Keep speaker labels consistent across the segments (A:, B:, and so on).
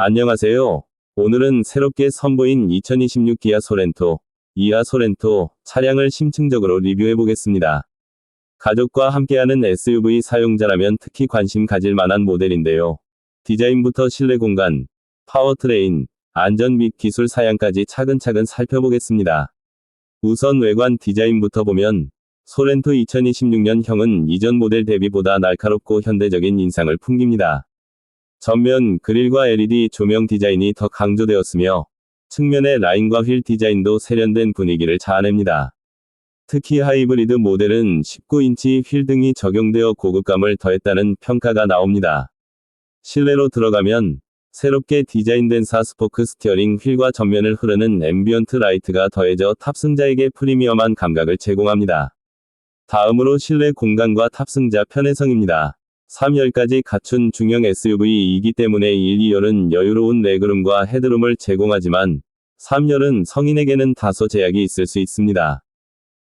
A: 안녕하세요. 오늘은 새롭게 선보인 2026 기아 소렌토, 이하 소렌토 차량을 심층적으로 리뷰해 보겠습니다. 가족과 함께하는 SUV 사용자라면 특히 관심 가질 만한 모델인데요. 디자인부터 실내 공간, 파워트레인, 안전 및 기술 사양까지 차근차근 살펴보겠습니다. 우선 외관 디자인부터 보면 소렌토 2026년형은 이전 모델 대비보다 날카롭고 현대적인 인상을 풍깁니다. 전면 그릴과 LED 조명 디자인이 더 강조되었으며 측면의 라인과 휠 디자인도 세련된 분위기를 자아냅니다. 특히 하이브리드 모델은 19인치 휠 등이 적용되어 고급감을 더했다는 평가가 나옵니다. 실내로 들어가면 새롭게 디자인된 4스포크 스티어링 휠과 전면을 흐르는 앰비언트 라이트가 더해져 탑승자에게 프리미엄한 감각을 제공합니다. 다음으로 실내 공간과 탑승자 편의성입니다. 3열까지 갖춘 중형 SUV이기 때문에 1, 2열은 여유로운 레그룸과 헤드룸을 제공하지만 3열은 성인에게는 다소 제약이 있을 수 있습니다.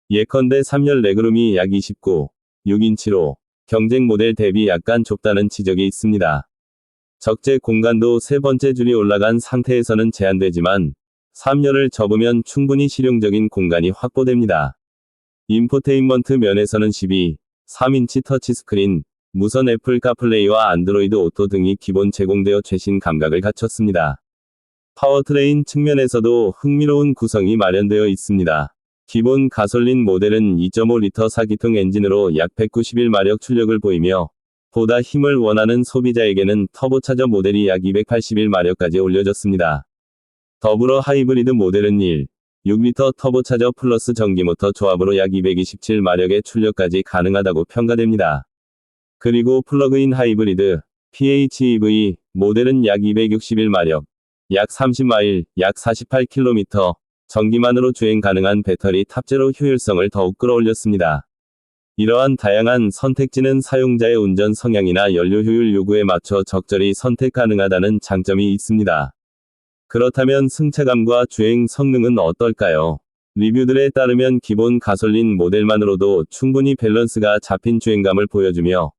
A: 예컨대 3열 레그룸이 약 29, 6인치로 경쟁 모델 대비 약간 좁다는 지적이 있습니다. 적재 공간도 세 번째 줄이 올라간 상태에서는 제한되지만 3열을 접으면 충분히 실용적인 공간이 확보됩니다. 인포테인먼트 면에서는 12, 3인치 터치스크린, 무선 애플 카플레이와 안드로이드 오토 등이 기본 제공되어 최신 감각을 갖췄습니다. 파워트레인 측면에서도 흥미로운 구성이 마련되어 있습니다. 기본 가솔린 모델은 2.5리터 4기통 엔진으로 약 191마력 출력을 보이며 보다 힘을 원하는 소비자에게는 터보차저 모델이 약 281마력까지 올려졌습니다. 더불어 하이브리드 모델은 1, 6리터 터보차저 플러스 전기모터 조합으로 약 227마력의 출력까지 가능하다고 평가됩니다. 그리고 플러그인 하이브리드 PHEV 모델은 약 261마력, 약 30마일, 약 48km, 전기만으로 주행 가능한 배터리 탑재로 효율성을 더욱 끌어올렸습니다. 이러한 다양한 선택지는 사용자의 운전 성향이나 연료 효율 요구에 맞춰 적절히 선택 가능하다는 장점이 있습니다. 그렇다면 승차감과 주행 성능은 어떨까요? 리뷰들에 따르면 기본 가솔린 모델만으로도 충분히 밸런스가 잡힌 주행감을 보여주며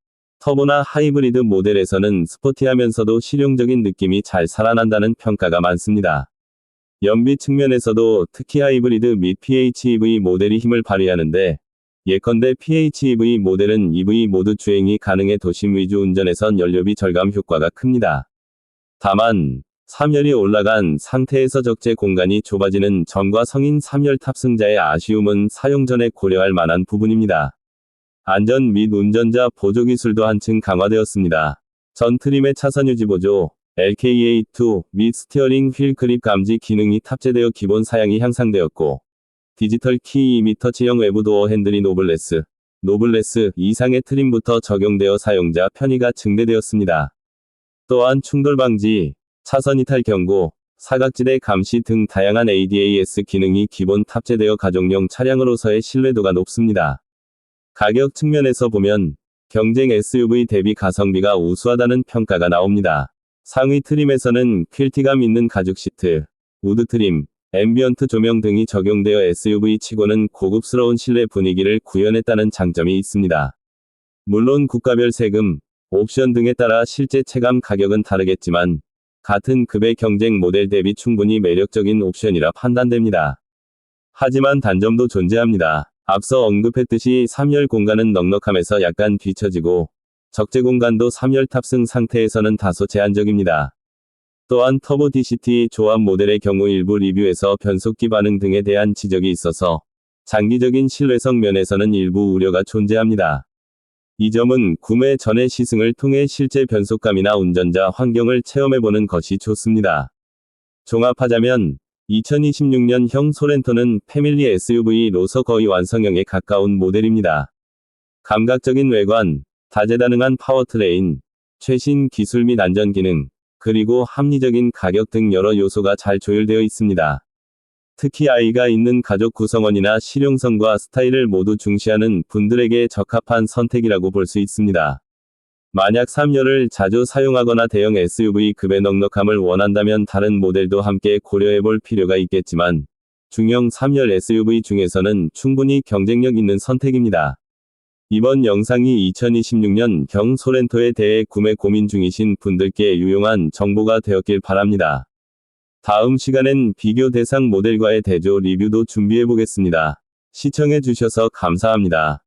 A: 터보나 하이브리드 모델에서는 스포티하면서도 실용적인 느낌이 잘 살아난다는 평가가 많습니다. 연비 측면에서도 특히 하이브리드 및 PHEV 모델이 힘을 발휘하는데 예컨대 PHEV 모델은 EV 모두 주행이 가능해 도심 위주 운전에선 연료비 절감 효과가 큽니다. 다만 3열이 올라간 상태에서 적재 공간이 좁아지는 전과 성인 3열 탑승자의 아쉬움은 사용 전에 고려할 만한 부분입니다. 안전 및 운전자 보조 기술도 한층 강화되었습니다. 전 트림의 차선 유지 보조, LKA2 및 스티어링 휠 그립 감지 기능이 탑재되어 기본 사양이 향상되었고, 디지털 키 2터치형 외부 도어 핸들이 노블레스, 노블레스 이상의 트림부터 적용되어 사용자 편의가 증대되었습니다. 또한 충돌 방지, 차선 이탈 경고, 사각지대 감시 등 다양한 ADAS 기능이 기본 탑재되어 가정용 차량으로서의 신뢰도가 높습니다. 가격 측면에서 보면 경쟁 SUV 대비 가성비가 우수하다는 평가가 나옵니다. 상위 트림에서는 퀼티감 있는 가죽 시트, 우드 트림, 앰비언트 조명 등이 적용되어 SUV 치고는 고급스러운 실내 분위기를 구현했다는 장점이 있습니다. 물론 국가별 세금, 옵션 등에 따라 실제 체감 가격은 다르겠지만 같은 급의 경쟁 모델 대비 충분히 매력적인 옵션이라 판단됩니다. 하지만 단점도 존재합니다. 앞서 언급했듯이 3열 공간은 넉넉함에서 약간 뒤처지고 적재 공간도 3열 탑승 상태에서는 다소 제한적입니다. 또한 터보 DCT 조합 모델의 경우 일부 리뷰에서 변속기 반응 등에 대한 지적이 있어서 장기적인 신뢰성 면에서는 일부 우려가 존재합니다. 이 점은 구매 전에 시승을 통해 실제 변속감이나 운전자 환경을 체험해보는 것이 좋습니다. 종합하자면 2026년형 소렌토는 패밀리 SUV로서 거의 완성형에 가까운 모델입니다. 감각적인 외관, 다재다능한 파워트레인, 최신 기술 및 안전 기능, 그리고 합리적인 가격 등 여러 요소가 잘 조율되어 있습니다. 특히 아이가 있는 가족 구성원이나 실용성과 스타일을 모두 중시하는 분들에게 적합한 선택이라고 볼 수 있습니다. 만약 3열을 자주 사용하거나 대형 SUV급의 넉넉함을 원한다면 다른 모델도 함께 고려해 볼 필요가 있겠지만, 중형 3열 SUV 중에서는 충분히 경쟁력 있는 선택입니다. 이번 영상이 2026년 경 소렌토에 대해 구매 고민 중이신 분들께 유용한 정보가 되었길 바랍니다. 다음 시간엔 비교 대상 모델과의 대조 리뷰도 준비해 보겠습니다. 시청해 주셔서 감사합니다.